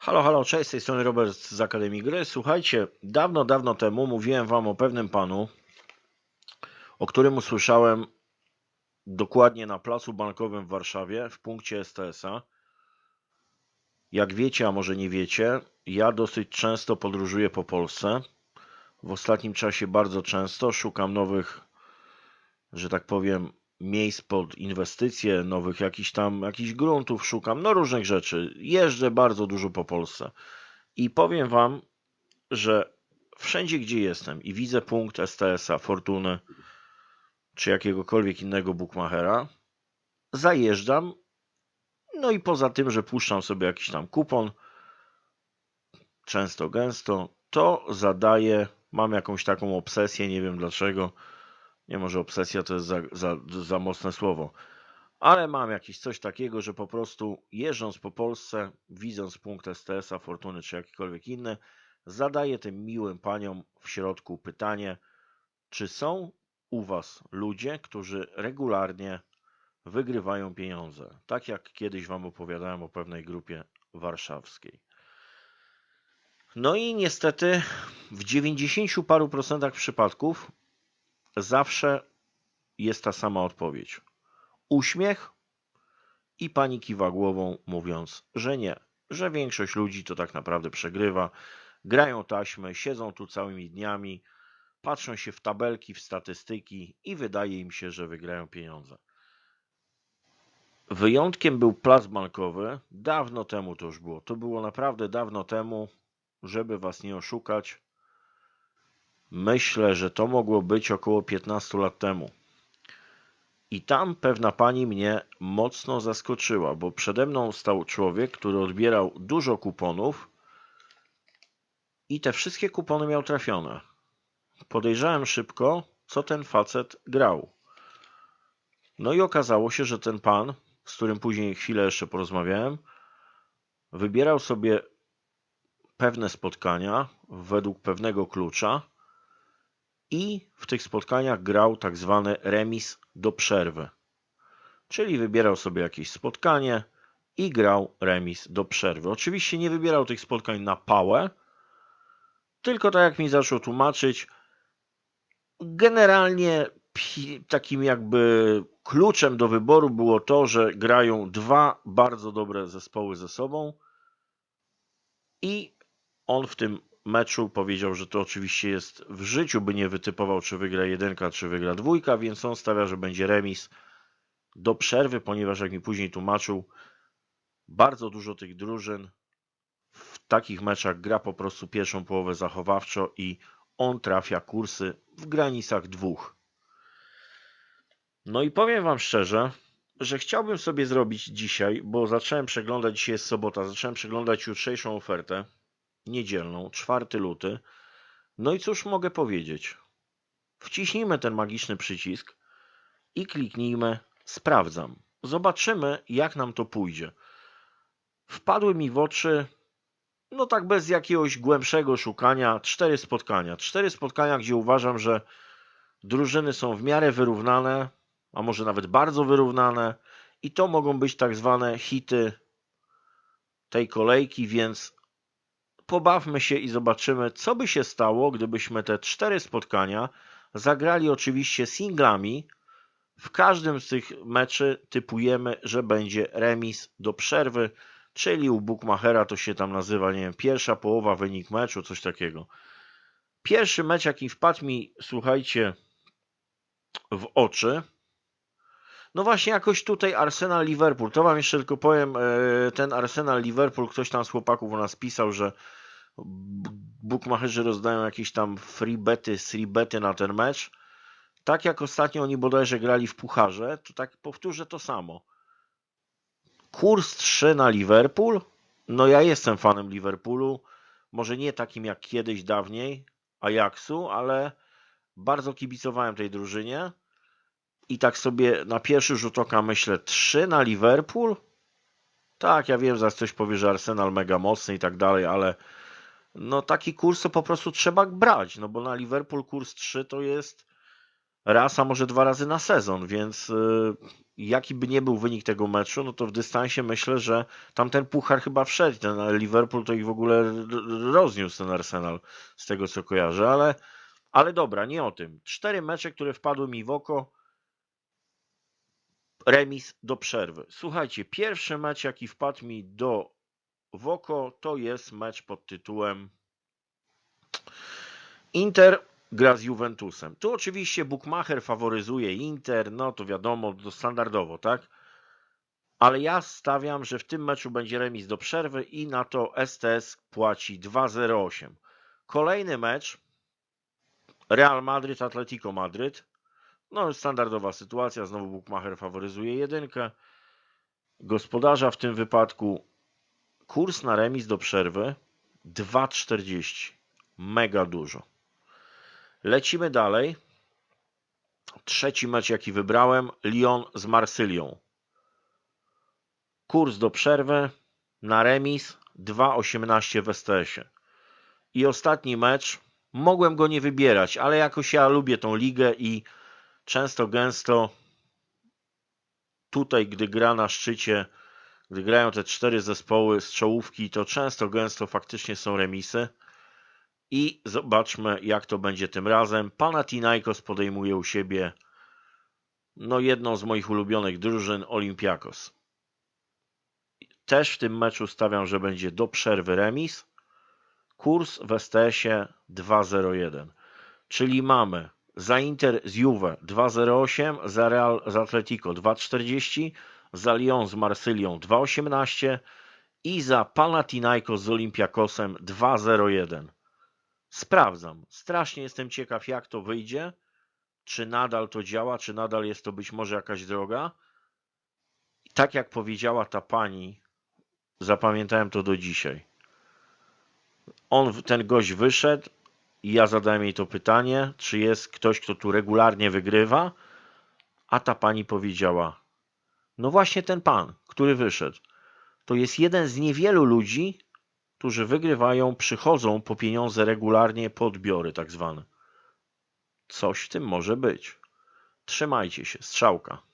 Halo, halo, cześć, z tej strony Robert z Akademii Gry. Słuchajcie, dawno, dawno temu mówiłem wam o pewnym panu, o którym usłyszałem dokładnie na placu bankowym w Warszawie, w punkcie STS-a. Jak wiecie, a może nie wiecie, ja dosyć często podróżuję po Polsce. W ostatnim czasie bardzo często szukam nowych, że tak powiem, miejsc pod inwestycje, nowych jakichś tam, jakichś gruntów szukam, no różnych rzeczy. Jeżdżę bardzo dużo po Polsce. I powiem wam, że wszędzie gdzie jestem i widzę punkt STS-a, Fortuny, czy jakiegokolwiek innego bookmachera, zajeżdżam, no i poza tym, że puszczam sobie jakiś tam kupon, często gęsto, to zadaję, mam jakąś taką obsesję, nie wiem dlaczego, nie może obsesja to jest za, za, za mocne słowo, ale mam jakieś coś takiego, że po prostu jeżdżąc po Polsce, widząc punkt STS-a, Fortuny czy jakikolwiek inny, zadaję tym miłym paniom w środku pytanie, czy są u was ludzie, którzy regularnie wygrywają pieniądze, tak jak kiedyś wam opowiadałem o pewnej grupie warszawskiej. No i niestety w 90 paru procentach przypadków zawsze jest ta sama odpowiedź. Uśmiech i pani kiwa głową, mówiąc, że nie, że większość ludzi to tak naprawdę przegrywa, grają taśmy, siedzą tu całymi dniami, patrzą się w tabelki, w statystyki i wydaje im się, że wygrają pieniądze. Wyjątkiem był plac bankowy. Dawno temu to już było. To było naprawdę dawno temu, żeby was nie oszukać. Myślę, że to mogło być około 15 lat temu. I tam pewna pani mnie mocno zaskoczyła, bo przede mną stał człowiek, który odbierał dużo kuponów i te wszystkie kupony miał trafione. Podejrzałem szybko, co ten facet grał. No i okazało się, że ten pan, z którym później chwilę jeszcze porozmawiałem, wybierał sobie pewne spotkania według pewnego klucza i w tych spotkaniach grał tak zwany remis do przerwy. Czyli wybierał sobie jakieś spotkanie i grał remis do przerwy. Oczywiście nie wybierał tych spotkań na pałę, tylko tak jak mi zaczął tłumaczyć, generalnie takim jakby kluczem do wyboru było to, że grają dwa bardzo dobre zespoły ze sobą i on w tym meczu powiedział, że to oczywiście jest w życiu, by nie wytypował, czy wygra jedynka, czy wygra dwójka, więc on stawia, że będzie remis do przerwy, ponieważ jak mi później tłumaczył, bardzo dużo tych drużyn w takich meczach gra po prostu pierwszą połowę zachowawczo i on trafia kursy w granicach dwóch. No i powiem Wam szczerze, że chciałbym sobie zrobić dzisiaj, bo zacząłem przeglądać, dzisiaj jest sobota, zacząłem przeglądać jutrzejszą ofertę niedzielną, 4 luty. No i cóż mogę powiedzieć? Wciśnijmy ten magiczny przycisk i kliknijmy sprawdzam. Zobaczymy, jak nam to pójdzie. Wpadły mi w oczy, no tak bez jakiegoś głębszego szukania, cztery spotkania. Cztery spotkania, gdzie uważam, że drużyny są w miarę wyrównane, a może nawet bardzo wyrównane i to mogą być tak zwane hity tej kolejki, więc pobawmy się i zobaczymy, co by się stało, gdybyśmy te cztery spotkania zagrali oczywiście singlami. W każdym z tych meczy typujemy, że będzie remis do przerwy, czyli u Bookmachera to się tam nazywa, nie wiem, pierwsza połowa wynik meczu, coś takiego. Pierwszy mecz, jaki wpadł mi, słuchajcie, w oczy, no właśnie jakoś tutaj Arsenal Liverpool. To wam jeszcze tylko powiem, e, ten Arsenal Liverpool, ktoś tam z chłopaków u nas pisał, że bookmacherzy rozdają jakieś tam free bety, free bety na ten mecz. Tak jak ostatnio oni bodajże grali w pucharze, to tak powtórzę to samo. Kurs 3 na Liverpool. No ja jestem fanem Liverpoolu. Może nie takim jak kiedyś dawniej Ajaxu, ale bardzo kibicowałem tej drużynie. I tak sobie na pierwszy rzut oka myślę, 3 na Liverpool? Tak, ja wiem, zaraz ktoś powie, że Arsenal mega mocny i tak dalej, ale no taki kurs to po prostu trzeba brać, no bo na Liverpool kurs 3 to jest raz, a może dwa razy na sezon, więc y, jaki by nie był wynik tego meczu, no to w dystansie myślę, że tam ten puchar chyba wszedł. Ten Liverpool to ich w ogóle rozniósł ten Arsenal z tego co kojarzę, ale, ale dobra, nie o tym. Cztery mecze, które wpadły mi w oko. Remis do przerwy. Słuchajcie, pierwszy mecz, jaki wpadł mi do w oko, to jest mecz pod tytułem Inter gra z Juventusem. Tu oczywiście Bookmacher faworyzuje Inter, no to wiadomo, to standardowo, tak? Ale ja stawiam, że w tym meczu będzie remis do przerwy i na to STS płaci 2,08. Kolejny mecz Real Madryt, Atletico Madryt. No standardowa sytuacja, znowu Bookmacher faworyzuje jedynkę. Gospodarza w tym wypadku kurs na remis do przerwy 2,40. Mega dużo. Lecimy dalej. Trzeci mecz, jaki wybrałem, Lyon z Marsylią. Kurs do przerwy na remis 2,18 w STS-ie. I ostatni mecz, mogłem go nie wybierać, ale jakoś ja lubię tą ligę i często gęsto tutaj, gdy gra na szczycie, gdy grają te cztery zespoły z czołówki, to często gęsto faktycznie są remisy. I zobaczmy, jak to będzie tym razem. Panathinaikos podejmuje u siebie no jedną z moich ulubionych drużyn, Olympiakos. Też w tym meczu stawiam, że będzie do przerwy remis. Kurs w STS-ie 2,01. Czyli mamy za Inter z Juve 2,08, za Real z Atletico 2,40, za Lyon z Marsylią 2,18 i za Panathinaikos z Olympiakosem 2,01. Sprawdzam. Strasznie jestem ciekaw, jak to wyjdzie. Czy nadal to działa, czy nadal jest to być może jakaś droga. I tak jak powiedziała ta pani, zapamiętałem to do dzisiaj. On, ten gość wyszedł i ja zadałem jej to pytanie, czy jest ktoś, kto tu regularnie wygrywa, a ta pani powiedziała, no właśnie ten pan, który wyszedł, to jest jeden z niewielu ludzi, którzy wygrywają, przychodzą po pieniądze regularnie po odbiory tak zwane. Coś w tym może być. Trzymajcie się, strzałka.